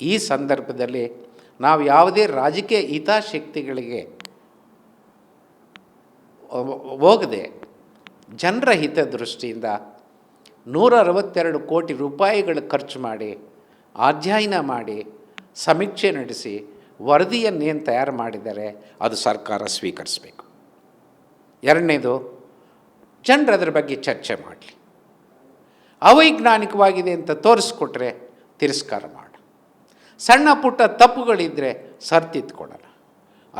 ಈ ಸಂದರ್ಭದಲ್ಲಿ ನಾವು ಯಾವುದೇ ರಾಜಕೀಯ ಹಿತಾಶಕ್ತಿಗಳಿಗೆ ಹೋಗದೆ ಜನರ ಹಿತದೃಷ್ಟಿಯಿಂದ ನೂರ ಅರವತ್ತೆರಡು ಕೋಟಿ ರೂಪಾಯಿಗಳು ಖರ್ಚು ಮಾಡಿ, ಅಧ್ಯಯನ ಮಾಡಿ, ಸಮೀಕ್ಷೆ ನಡೆಸಿ ವರದಿಯನ್ನೇನು ತಯಾರು ಮಾಡಿದರೆ ಅದು ಸರ್ಕಾರ ಸ್ವೀಕರಿಸಬೇಕು. ಎರಡನೇದು ಜನರು ಅದರ ಬಗ್ಗೆ ಚರ್ಚೆ ಮಾಡಲಿ. ಅವೈಜ್ಞಾನಿಕವಾಗಿದೆ ಅಂತ ತೋರಿಸ್ಕೊಟ್ರೆ ತಿರಸ್ಕಾರ ಮಾಡು. ಸಣ್ಣ ಪುಟ್ಟ ತಪ್ಪುಗಳಿದ್ದರೆ ಸರ್ತಿತ್ಕೊಡೋಣ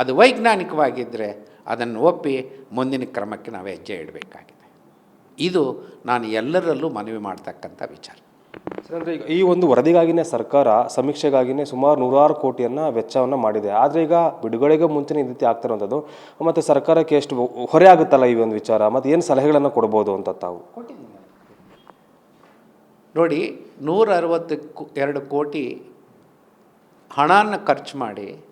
ಅದು ವೈಜ್ಞಾನಿಕವಾಗಿದ್ದರೆ ಅದನ್ನು ಒಪ್ಪಿ ಮುಂದಿನ ಕ್ರಮಕ್ಕೆ ನಾವು ಹೆಜ್ಜೆ ಇಡಬೇಕಾಗಿದೆ. ಇದು ನಾನು ಎಲ್ಲರಲ್ಲೂ ಮನವಿ ಮಾಡ್ತಕ್ಕಂಥ ವಿಚಾರ. ಸರ್ ಅಂದರೆ ಈಗ ಈ ಒಂದು ವರದಿಗಾಗಿನೇ ಸರ್ಕಾರ ಸಮೀಕ್ಷೆಗಾಗಿನೇ ಸುಮಾರು ನೂರಾರು ಕೋಟಿಯನ್ನು ವೆಚ್ಚವನ್ನು ಮಾಡಿದೆ. ಆದರೆ ಈಗ ಬಿಡುಗಡೆಗೆ ಮುಂಚೆನೇ ಈ ರೀತಿ ಆಗ್ತಿರೋಂಥದ್ದು ಮತ್ತು ಸರ್ಕಾರಕ್ಕೆ ಎಷ್ಟು ಹೊರೆ ಆಗುತ್ತಲ್ಲ ಈ ಒಂದು ವಿಚಾರ? ಮತ್ತು ಏನು ಸಲಹೆಗಳನ್ನು ಕೊಡ್ಬೋದು ಅಂತ ತಾವು? ನೋಡಿ ನೂರ ಅರವತ್ತು ಎರಡು ಕೋಟಿ ಹಣನ ಖರ್ಚು ಮಾಡಿ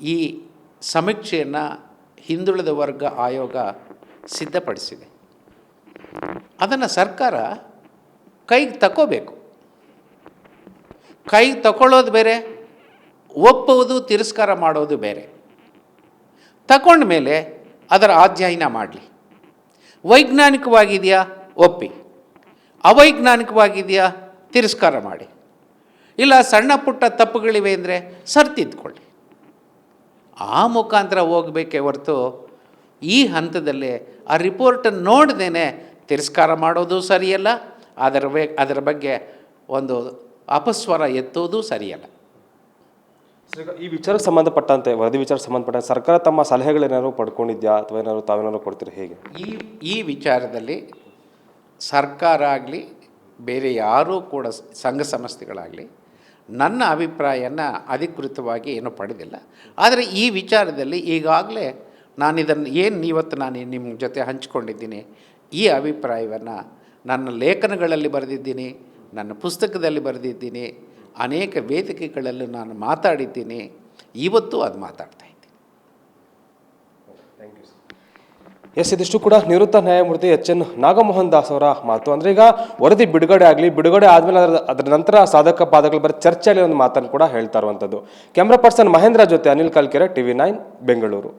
ಈ ಸಮೀಕ್ಷೆಯನ್ನು ಹಿಂದುಳಿದ ವರ್ಗ ಆಯೋಗ ಸಿದ್ಧಪಡಿಸಿದೆ. ಅದನ್ನು ಸರ್ಕಾರ ಕೈಗೆ ತಗೋಬೇಕು ಕೈಗೆ ತಗೊಳ್ಳೋದು ಬೇರೆ, ಒಪ್ಪುವುದು, ತಿರಸ್ಕಾರ ಮಾಡೋದು ಬೇರೆ. ತಗೊಂಡ ಮೇಲೆ ಅದರ ಅಧ್ಯಯನ ಮಾಡಲಿ. ವೈಜ್ಞಾನಿಕವಾಗಿದೆಯಾ ಒಪ್ಪಿ. ಅವೈಜ್ಞಾನಿಕವಾಗಿದೆಯಾ ತಿರಸ್ಕಾರ ಮಾಡಿ. ಇಲ್ಲ ಸಣ್ಣ ಪುಟ್ಟ ತಪ್ಪುಗಳಿವೆ ಅಂದರೆ ಸರ್ತಿದ್ಕೊಳ್ಳಿ. ಆ ಮುಖಾಂತರ ಹೋಗಬೇಕೇ ಹೊರತು ಈ ಹಂತದಲ್ಲಿ ಆ ರಿಪೋರ್ಟನ್ನು ನೋಡ್ದೇ ತಿರಸ್ಕಾರ ಮಾಡೋದು ಸರಿಯಲ್ಲ ಅದರ ಬೇ ಅದರ ಬಗ್ಗೆ ಒಂದು ಅಪಸ್ವರ ಎತ್ತೋದು ಸರಿಯಲ್ಲ. ಈ ವಿಚಾರಕ್ಕೆ ಸಂಬಂಧಪಟ್ಟಂತೆ ವರದಿ ವಿಚಾರಕ್ಕೆ ಸಂಬಂಧಪಟ್ಟಂತೆ ಸರ್ಕಾರ ತಮ್ಮ ಸಲಹೆಗಳೇನಾದ್ರು ಪಡ್ಕೊಂಡಿದ್ಯಾ ಅಥವಾ ಏನಾದ್ರು ತಾವೇನಾದ್ರು ಕೊಡ್ತೀರಿ ಹೇಗೆ? ಈ ಈ ವಿಚಾರದಲ್ಲಿ ಸರ್ಕಾರ ಆಗಲಿ ಬೇರೆ ಯಾರೂ ಕೂಡ ಸಂಘ ಸಂಸ್ಥೆಗಳಾಗಲಿ ನನ್ನ ಅಭಿಪ್ರಾಯನ ಅಧಿಕೃತವಾಗಿ ಏನೂ ಪಡೆದಿಲ್ಲ. ಆದರೆ ಈ ವಿಚಾರದಲ್ಲಿ ಈಗಾಗಲೇ ನಾನು ಇದನ್ನು ಏನು ಇವತ್ತು ನಾನು ನಿಮ್ಮ ಜೊತೆ ಹಂಚಿಕೊಂಡಿದ್ದೀನಿ, ಈ ಅಭಿಪ್ರಾಯವನ್ನು ನನ್ನ ಲೇಖನಗಳಲ್ಲಿ ಬರೆದಿದ್ದೀನಿ, ನನ್ನ ಪುಸ್ತಕದಲ್ಲಿ ಬರೆದಿದ್ದೀನಿ, ಅನೇಕ ವೇದಿಕೆಗಳಲ್ಲೂ ನಾನು ಮಾತಾಡಿದ್ದೀನಿ, ಇವತ್ತು ಅದು ಮಾತಾಡ್ತಾ ಇದ್ದೀನಿ. ಎಸ್ ಇದಿಷ್ಟು ಕೂಡ ನಿವೃತ್ತ ನ್ಯಾಯಮೂರ್ತಿ ಎಚ್ ಎನ್ ನಾಗಮೋಹನ್ ದಾಸ್ ಅವರ ಮಾತು. ಅಂದ್ರೆ ಈಗ ವರದಿ ಬಿಡುಗಡೆ ಆಗಲಿ, ಬಿಡುಗಡೆ ಆದ್ಮೇಲೆ ಅದರ ಅದರ ನಂತರ ಸಾಧಕ ಬಾಧಕಗಳ ಬರೀ ಚರ್ಚೆಯಲ್ಲಿ ಒಂದು ಮಾತನ್ನು ಕೂಡ ಹೇಳ್ತಾ ಇರುವಂಥದ್ದು. ಕ್ಯಾಮ್ರಾ ಪರ್ಸನ್ ಮಹೇಂದ್ರ ಜೊತೆ ಅನಿಲ್ ಕಲ್ಕೆರೆ, ಟಿವಿ ನೈನ್, ಬೆಂಗಳೂರು.